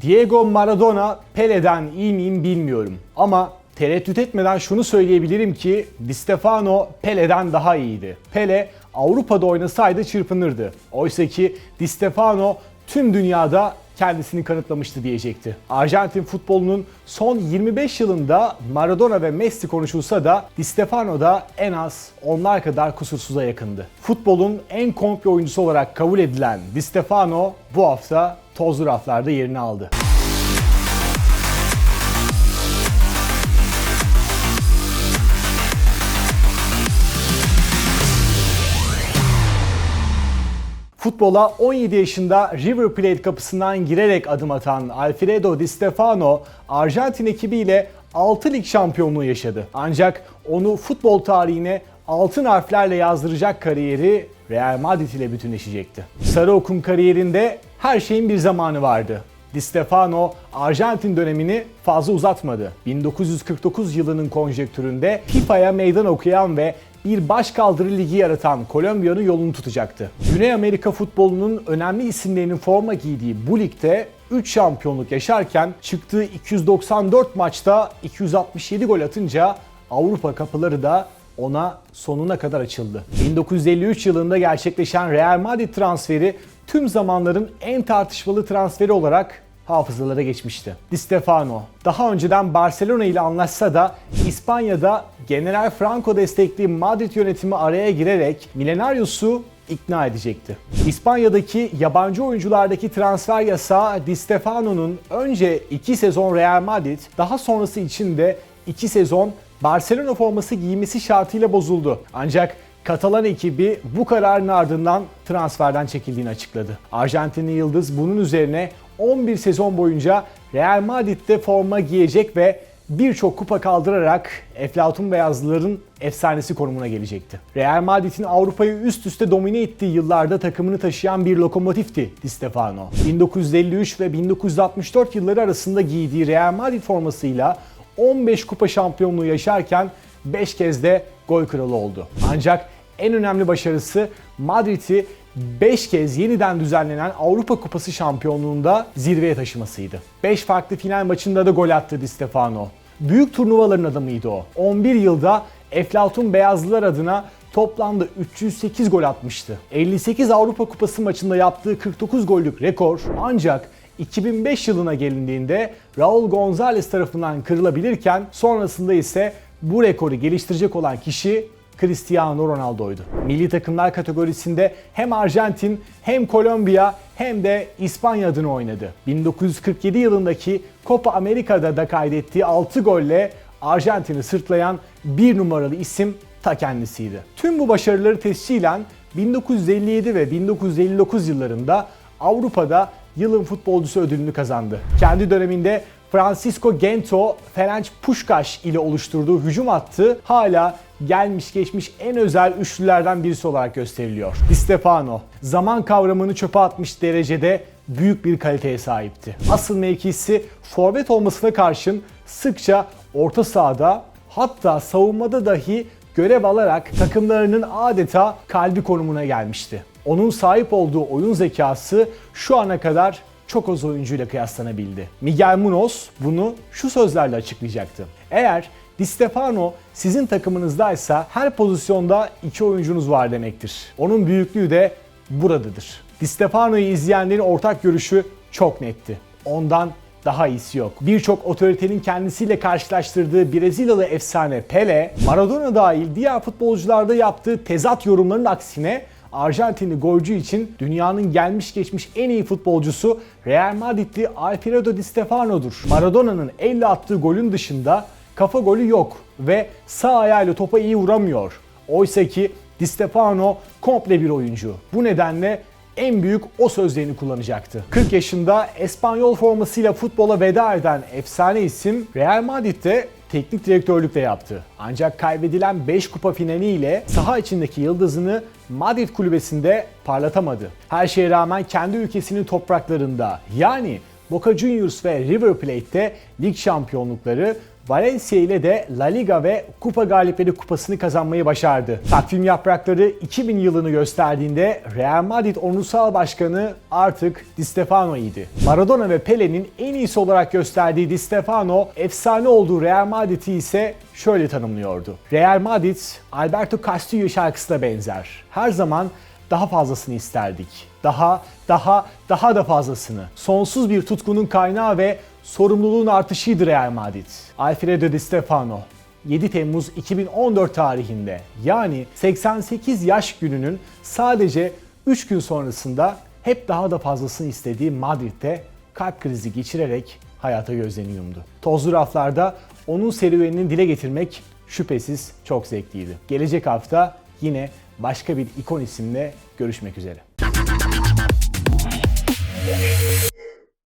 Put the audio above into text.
Diego Maradona Pele'den iyi miyim bilmiyorum. Ama tereddüt etmeden şunu söyleyebilirim ki Di Stefano Pele'den daha iyiydi. Pele Avrupa'da oynasaydı çırpınırdı. Oysa ki Di Stefano tüm dünyada kendisini kanıtlamıştı diyecekti. Arjantin futbolunun son 25 yılında Maradona ve Messi konuşulsa da Di Stefano da en az onlar kadar kusursuza yakındı. Futbolun en komple oyuncusu olarak kabul edilen Di Stefano bu hafta tozlu raflarda yerini aldı. Futbola 17 yaşında River Plate kapısından girerek adım atan Alfredo Di Stefano, Arjantin ekibiyle 6 lig şampiyonluğu yaşadı. Ancak onu futbol tarihine altın harflerle yazdıracak kariyeri Real Madrid ile bütünleşecekti. Sarı Ok'un kariyerinde her şeyin bir zamanı vardı. Di Stefano Arjantin dönemini fazla uzatmadı. 1949 yılının konjektüründe FIFA'ya meydan okuyan ve bir başkaldırı ligi yaratan Kolombiya'nın yolunu tutacaktı. Güney Amerika futbolunun önemli isimlerinin forma giydiği bu ligde 3 şampiyonluk yaşarken çıktığı 294 maçta 267 gol atınca Avrupa kapıları da ona sonuna kadar açıldı. 1953 yılında gerçekleşen Real Madrid transferi tüm zamanların en tartışmalı transferi olarak hafızalara geçmişti. Di Stefano daha önceden Barcelona ile anlaşsa da İspanya'da General Franco destekli Madrid yönetimi araya girerek Millenarius'u ikna edecekti. İspanya'daki yabancı oyunculardaki transfer yasağı Di Stefano'nun önce 2 sezon Real Madrid, daha sonrası için de 2 sezon Barcelona forması giymesi şartıyla bozuldu. Ancak Katalan ekibi bu kararın ardından transferden çekildiğini açıkladı. Arjantinli Yıldız bunun üzerine 11 sezon boyunca Real Madrid'de forma giyecek ve birçok kupa kaldırarak Eflatun Beyazlıların efsanesi konumuna gelecekti. Real Madrid'in Avrupa'yı üst üste domine ettiği yıllarda takımını taşıyan bir lokomotifti Di Stefano. 1953 ve 1964 yılları arasında giydiği Real Madrid formasıyla 15 kupa şampiyonluğu yaşarken 5 kez de gol kralı oldu. Ancak en önemli başarısı Madrid'i 5 kez yeniden düzenlenen Avrupa Kupası şampiyonluğunda zirveye taşımasıydı. 5 farklı final maçında da gol attı Di Stefano. Büyük turnuvaların adamıydı o. 11 yılda Eflatun Beyazlılar adına toplamda 308 gol atmıştı. 58 Avrupa Kupası maçında yaptığı 49 gollük rekor ancak 2005 yılına gelindiğinde Raul Gonzalez tarafından kırılabilirken sonrasında ise bu rekoru geliştirecek olan kişi Cristiano Ronaldo'ydu. Milli takımlar kategorisinde hem Arjantin hem Kolombiya hem de İspanya adına oynadı. 1947 yılındaki Copa America'da da kaydettiği 6 golle Arjantin'i sırtlayan bir numaralı isim ta kendisiydi. Tüm bu başarıları tescilen 1957 ve 1959 yıllarında Avrupa'da yılın futbolcusu ödülünü kazandı. Kendi döneminde Francisco Gento, Ferenc Puskas ile oluşturduğu hücum hattı hala gelmiş geçmiş en özel üçlülerden birisi olarak gösteriliyor. Di Stefano zaman kavramını çöpe atmış derecede büyük bir kaliteye sahipti. Asıl mevkisi forvet olmasına karşın sıkça orta sahada hatta savunmada dahi görev alarak takımlarının adeta kalbi konumuna gelmişti. Onun sahip olduğu oyun zekası şu ana kadar çok az oyuncuyla kıyaslanabildi. Miguel Munoz bunu şu sözlerle açıklayacaktı. Eğer Di Stefano sizin takımınızdaysa her pozisyonda iki oyuncunuz var demektir. Onun büyüklüğü de buradadır. Di Stefano'yu izleyenlerin ortak görüşü çok netti. Ondan daha iyisi yok. Birçok otoritenin kendisiyle karşılaştırdığı Brezilyalı efsane Pele, Maradona dahil diğer futbolcularda yaptığı tezat yorumların aksine Arjantinli golcü için dünyanın gelmiş geçmiş en iyi futbolcusu Real Madridli Alfredo Di Stefano'dur. Maradona'nın elle attığı golün dışında kafa golü yok ve sağ ayağıyla topa iyi vuramıyor. Oysa ki Di Stefano komple bir oyuncu. Bu nedenle en büyük o sözlerini kullanacaktı. 40 yaşında Espanyol formasıyla futbola veda eden efsane isim Real Madrid'de teknik direktörlük de yaptı. Ancak kaybedilen 5 kupa finaliyle saha içindeki yıldızını Madrid kulübesinde parlatamadı. Her şeye rağmen kendi ülkesinin topraklarında yani Boca Juniors ve River Plate'te lig şampiyonlukları, Valencia ile de La Liga ve Kupa Galipleri Kupası'nı kazanmayı başardı. Takvim yaprakları 2000 yılını gösterdiğinde Real Madrid onursal başkanı artık Di Stefano idi. Maradona ve Pele'nin en iyisi olarak gösterdiği Di Stefano, efsane olduğu Real Madrid'i ise şöyle tanımlıyordu. Real Madrid, Alberto Castillo şarkısına benzer. Her zaman daha fazlasını isterdik. Daha, daha, daha da fazlasını. Sonsuz bir tutkunun kaynağı ve sorumluluğun artışıydı Real Madrid. Alfredo Di Stefano 7 Temmuz 2014 tarihinde yani 88 yaş gününün sadece 3 gün sonrasında hep daha da fazlasını istediği Madrid'de kalp krizi geçirerek hayata gözlerini yumdu. Tozlu raflarda onun serüvenini dile getirmek şüphesiz çok zevkliydi. Gelecek hafta yine başka bir ikon isimle görüşmek üzere.